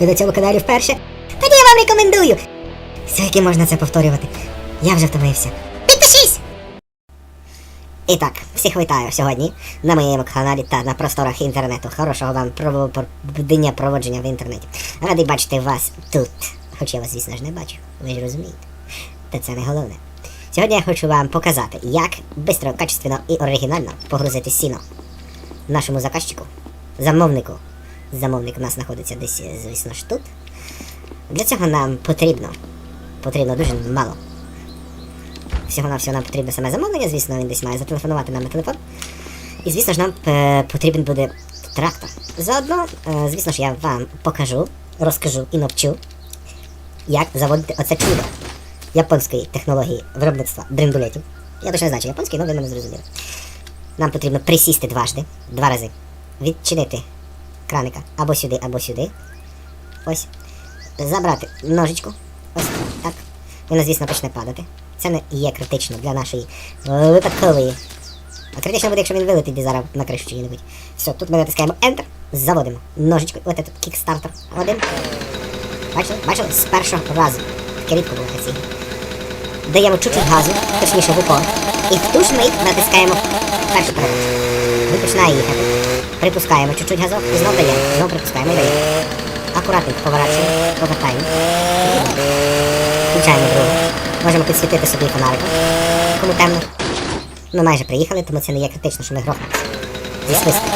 Ви на цьому каналі вперше? Тоді я вам рекомендую! Скільки можна це повторювати? Я вже втомився. Підпишись! І так, всіх вітаю сьогодні на моєму каналі та на просторах інтернету. Хорошого вам дня проводження в інтернеті. Радий бачити вас тут. Хоч я вас, звісно ж, не бачу, ви ж розумієте. Та це не головне. Сьогодні я хочу вам показати, як швидко, качественно і оригінально погрузити сіно нашому заказчику, замовнику. Замовник у нас знаходиться десь, е, звісно ж, тут. Для цього нам потрібно, потрібно дуже мало. Всього на всього нам потрібно саме замовлення, звісно, він десь має зателефонувати нам на телефон. І звісно ж нам е, потрібен буде трактор. Заодно, е, звісно ж, я вам покажу, розкажу і навчу, як заводити оце чудо японської технології виробництва дрендулетів. Я точно не знаю, чи японський, але ви мене зрозуміли. Нам потрібно присісти дважди, два рази, відчинити краника або сюди, або сюди. Ось. Забрати ножичку. Ось так. Воно, звісно, почне падати. Це не є критично для нашої випадкової. А критично буде, якщо він вилетить зараз на кришу чи-небудь. Все, тут ми натискаємо Enter, заводимо ножичку. Ось тут кікстартер. Один. Бачили? Бачили? З першого разу. Таке рідко було в. Даємо чуть-чуть газу, точніше в упор. І в ту ж мить натискаємо першу передачу. Він починає їхати. Припускаємо чуть-чуть газок і знов даємо. Знов припускаємо і даємо. Акуратненько поворачуємо, повертаємо. Включаємо другу. Можемо підсвітити собі фонариком. Кому темно. Ми майже приїхали, тому це не є критично, що ми грохнемося. Зі свистом.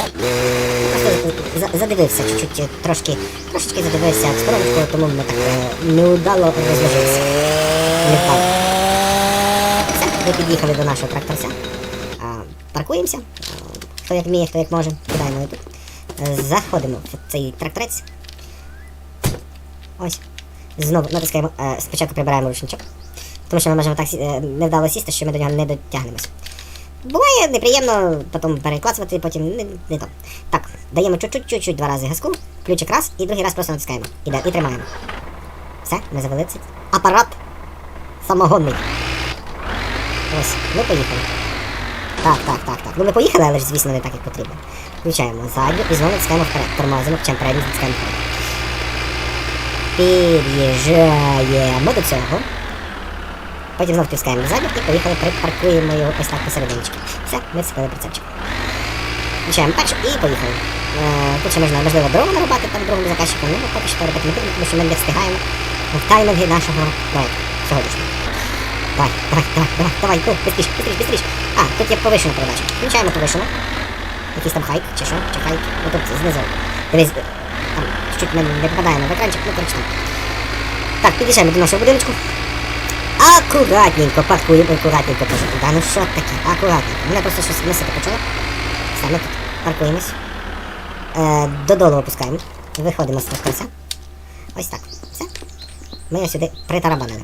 Задивився чуть-чуть, е, трошки, трошечки задивився в сторонку, тому ми так е, неудало розложився. Не впав. Ми під'їхали до нашого тракторця. Паркуємося. Хто як вміє, хто як може, Заходимо в цей тракторець. Ось. Знову натискаємо. е, Спочатку прибираємо ручничок. Тому що ми можемо так сі- е, невдало сісти, що ми до нього не дотягнемося. Буває неприємно потім переклацувати, потім не, не то. Так, даємо чуть-чуть, чуть-чуть два рази газку, ключик раз і другий раз просто натискаємо. Іде, і тримаємо. Все, ми завели цей апарат самогонний. Ось, ми поїхали. Так, так, так, так. Ну ми поїхали, але ж звісно не так, як потрібно. Включаємо задню і знову натискаємо вперед. Тормозимо, включаємо передню, натискаємо вперед. Під'їжджаємо до цього. Потім знов тискаємо задню і поїхали, припаркуємо його ось так посерединочки. Все, ми цепили прицепчик. Включаємо першу і поїхали. Е, тут ще можна, можливо, дрова нарубати там другому заказчику, ну поки що робити не будемо, тому що ми не встигаємо в таймінги нашого проекту сьогоднішнього. Давай, давай, давай, давай, давай, ну, быстріш, быстріш, быстріш. А, тут є повишена передача. Включаємо повишену. Якийсь там хайк, чи що, чи хайк. Ну тут знизу. Дивись, там чуть ми не попадаємо в екранчик, ну коротше. Так, під'їжджаємо до нашого будиночку. Акуратненько паркуємо, акуратненько кажу. Да ну що таке? Акуратненько. Мене просто щось носити почало. Все, ми тут паркуємось. Е, додолу опускаємо. Виходимо з тракторця. Ось так. Все. Ми його сюди притарабанили.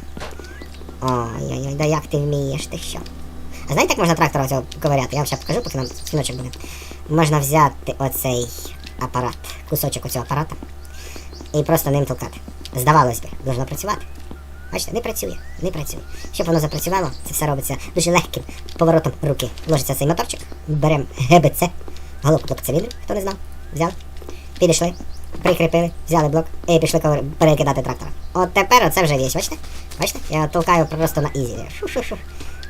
Ой-ой-ой, да як ти вмієш, ти що? А знаєте, як можна трактора цього ковиряти? Я вам ще покажу, поки нам спіночок буде. Можна взяти оцей апарат, кусочок оцього апарата, і просто ним толкати. Здавалось би, должно працювати. Бачите, не працює, не працює. Щоб воно запрацювало, це все робиться дуже легким поворотом руки. Ложиться цей моторчик, беремо ГБЦ, головку до циліндрів, хто не знав, взяли, підійшли, прикріпили, взяли блок і пішли перекидати трактора. От тепер оце вже є, бачите? Бачите? Я толкаю просто на ізі. Шу-шу-шу.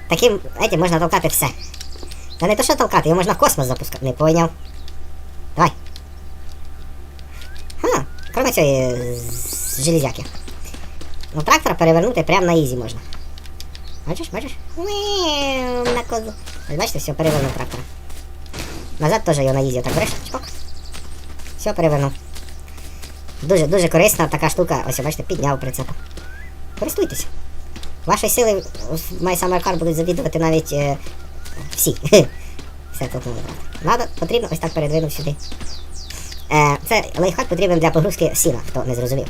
Таким этим можна толкати все. Та не то що толкати, його можна в космос запускати. Не поняв. Давай. Ха, кроме цієї железяки. Ну трактор перевернути прямо на ізі можна. Бачиш, бачиш? На козу. Бачите, все, перевернув трактора. Назад теж його на ізі так береш, чпок. Все, перевернув. Дуже, дуже корисна така штука. Ось, бачите, підняв прицеп. Користуйтесь. Ваші сили в My Summer будуть завідувати навіть е, всі. Все тут. Надо, потрібно ось так передвинув сюди. Е, це лайфхак потрібен для погрузки сіна, хто не зрозумів.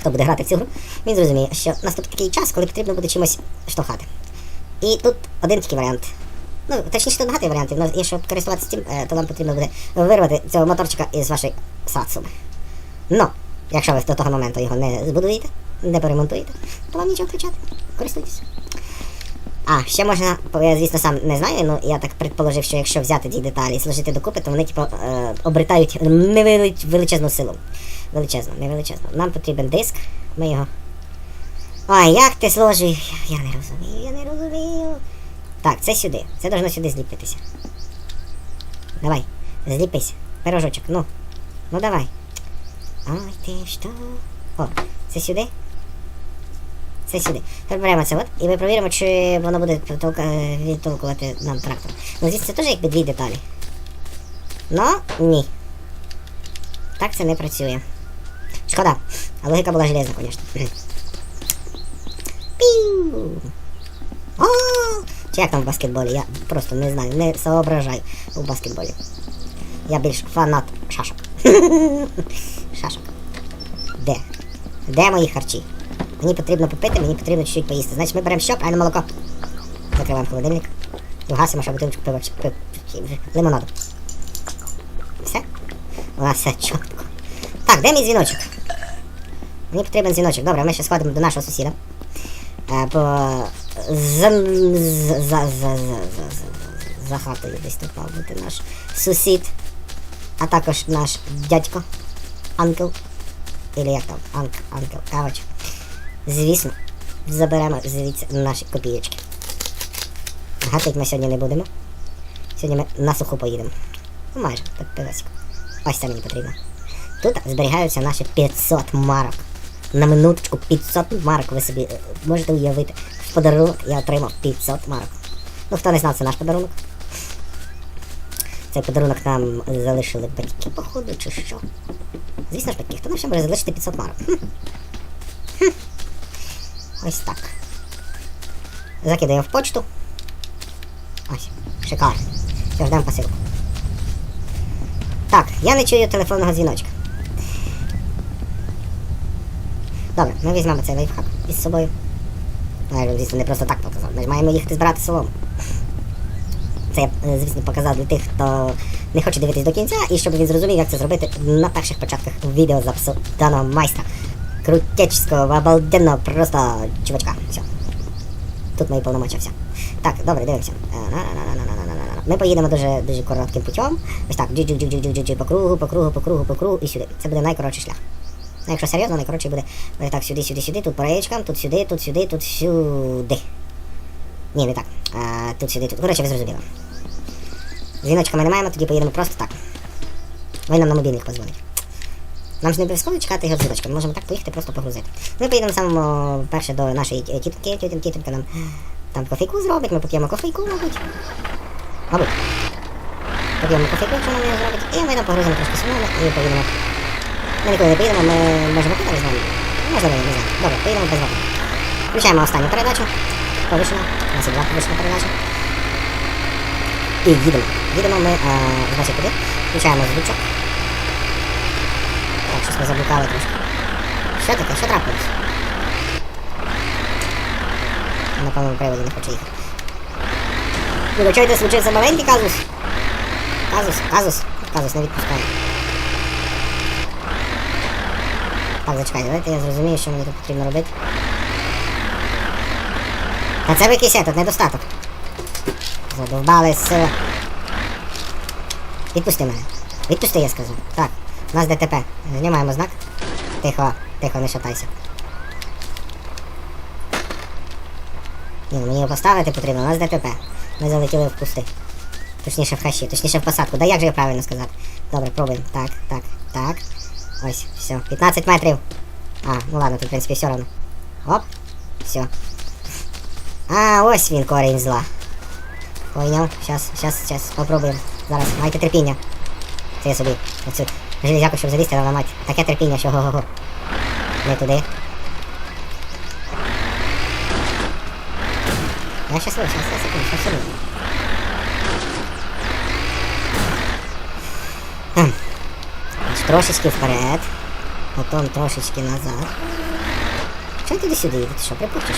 Хто буде грати в цю гру, він зрозуміє, що наступить такий час, коли потрібно буде чимось штовхати. І тут один такий варіант. Ну, точніше, тут багато варіантів, але щоб користуватися цим, е, то вам потрібно буде вирвати цього моторчика із вашої сацуми. Ну, якщо ви до того моменту його не збудуєте, не поремонтуєте, то вам нічого кричати. Користуйтесь. А, ще можна, я, звісно, сам не знаю, ну я так предположив, що якщо взяти ті деталі і сложити докупи, то вони, типу, е, обретають невеличезну силу. величезно, не величезно. Нам потрібен диск, ми його. Ой, як ти сложив? Я не розумію, я не розумію. Так, це сюди. Це должно сюди зліпитися. Давай, зліпись. Пирожочок, ну. Ну давай. Ай ти що? О, це сюди? Це сюди. Тепер беремо це от, і ми провіримо, чи воно буде толка- відтолкувати нам трактор. Ну, звісно, це теж якби дві деталі. Ну, ні. Так це не працює. Шкода. А логіка була железна, звісно. Піу! О! Чи як там в баскетболі? Я просто не знаю, не соображаю у баскетболі. Я більш фанат шашок. Шашок. Де? Де мої харчі? Мені потрібно попити, мені потрібно чуть-чуть поїсти. Значить, ми беремо що? Правильно молоко. Закриваємо холодильник. І вгасимо, щоб бутилочку пива чи- пи- пи- лимонаду. Все? У нас все чітко. Так, де мій дзвіночок? Мені потрібен дзвіночок. Добре, ми ще сходимо до нашого сусіда. Е. За... За... За хатою десь тут мав бути наш сусід. А також наш дядько. Анкл. Или як там? Анк, анкл. Короче. Звісно, заберемо звідси наші копійочки. Гатить ми сьогодні не будемо. Сьогодні ми на суху поїдемо. Ну майже, так пивесик. Ось це мені потрібно. Тут зберігаються наші 500 марок. На минуточку 500 марок ви собі е, можете уявити. В подарунок я отримав 500 марок. Ну, хто не знав, це наш подарунок. Цей подарунок нам залишили батьки, походу, чи що. Звісно ж батьки, хто нам ще може залишити 500 марок? Хм. Ось так. Закидаємо в почту. Ось, шикарно. Все, ждемо посилку. Так, я не чую телефонного дзвіночка. Добре, ми візьмемо цей лайфхак із собою. Ну, я, звісно, не просто так показав. Ми ж маємо їхати збирати солому. Це я, е, звісно, показав для тих, хто не хоче дивитись до кінця, і щоб він зрозумів, як це зробити на перших початках відеозапису даного майстра. Крутечського, обалденного просто чувачка. Все. Тут мої повномочі, все. Так, добре, дивимося. Е. Ми поїдемо дуже дуже коротким путем. Ось так, джу джу джу джу джу джу по кругу, по кругу, по кругу, по кругу і сюди. Це буде найкоротший шлях. Ну, якщо серйозно, найкоротший буде ось так, сюди, сюди, сюди, тут по речкам, тут сюди, тут сюди, тут сюди. Ні, не так. А, тут сюди, тут. Коротше, ви зрозуміли. Дзвіночка ми не маємо, тоді поїдемо просто так. Ви нам на мобільник позвонить. Нам ж не обов'язково чекати дзвіночка, ми можемо так поїхати, просто погрузити. Ми поїдемо самому перше до нашої ті- тітки, тітоньки, тітонька нам там кофейку зробить, ми поп'ємо кофейку, мабуть. Мабуть. Поп'ємо кофейку, якщо нам зробить, і ми там погрузимо трошки соломи і поїдемо. Ми ніколи не поїдемо, ми можемо куди з вами. Можливо, не знаю. Добре, поїдемо без вами. Включаємо останню передачу. Повишена. У нас є два повишена передача. І їдемо. Їдемо ми, а, значить, куди? Включаємо звучок. Щось ми заблукали трошки. Що таке? Що трапилось? На повному приводі не хочу їхати. Вибачайте, случився маленький казус. Казус, казус. Казус не відпускає. Так, зачекай, давайте я зрозумію, що мені тут потрібно робити. Та це ви якийсь этот, недостаток. Задовбали з... Відпусти мене. Відпусти, я сказав. Так, у нас ДТП. Знімаємо знак. Тихо, тихо, не шатайся. Ні, ну мені його поставити потрібно, у нас ДТП. Ми залетіли в кусти. Точніше в хащі, точніше в посадку. Да як же я правильно сказати? Добре, пробуємо. Так, так, так. Ось, все. 15 метрів. А, ну ладно, тут в принципі все одно. Оп. Все. А, ось він корінь зла. Поняв. Щас, щас, щас, попробуємо. Зараз, майте терпіння. Це я собі оцю железяку, щоб залізти, мать. Таке терпіння, що го-го-го. Не туди. Я щасливий, щас, щас, секунду, щас. Хм. Трошечки вперед. Потім трошечки назад. Чого ти сюди? Ти що, припустиш?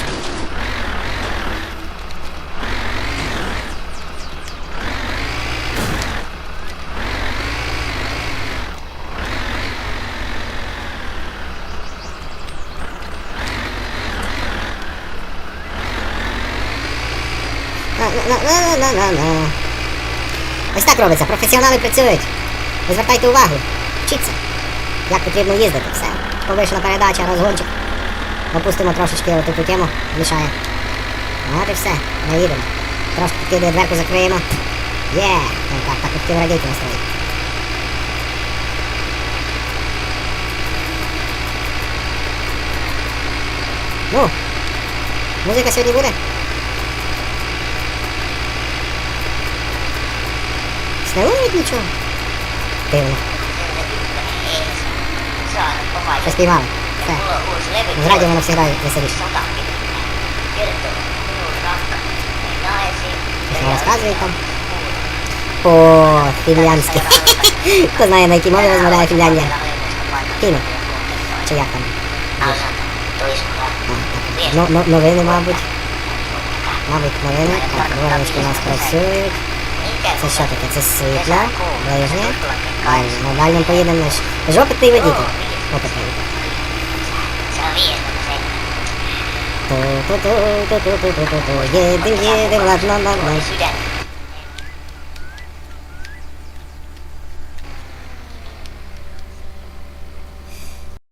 Ось так робиться, професіонали працюють. Ви звертайте увагу. Вчіться. як потрібно їздити. Все. Повишена передача, розгончик. Опустимо трошечки оту ту тему, мішає. От і все, ми їдемо. Трошки підкидає дверку, закриємо. Є! Ну так, так, хотів радійки настроїти. Ну, музика сьогодні буде? Снилують нічого? Дивно. Що спіймали? Все. З радіо воно завжди веселіше. Що розказують там? О, фінляндське. Хто знає, на якій мові розмовляє Фінляндія? Фіни. Чи як там? Ну, новини, мабуть. Мабуть, новини. Так, дворнички у нас працюють. Це що таке? Це світла, ближнє. Далі, на дальньому поїдемо. Ж опитний водитель. Опитний. Ту-ту-ту-ту-ту-ту-ту-ту. Їдем, їдем, ладно, ладно.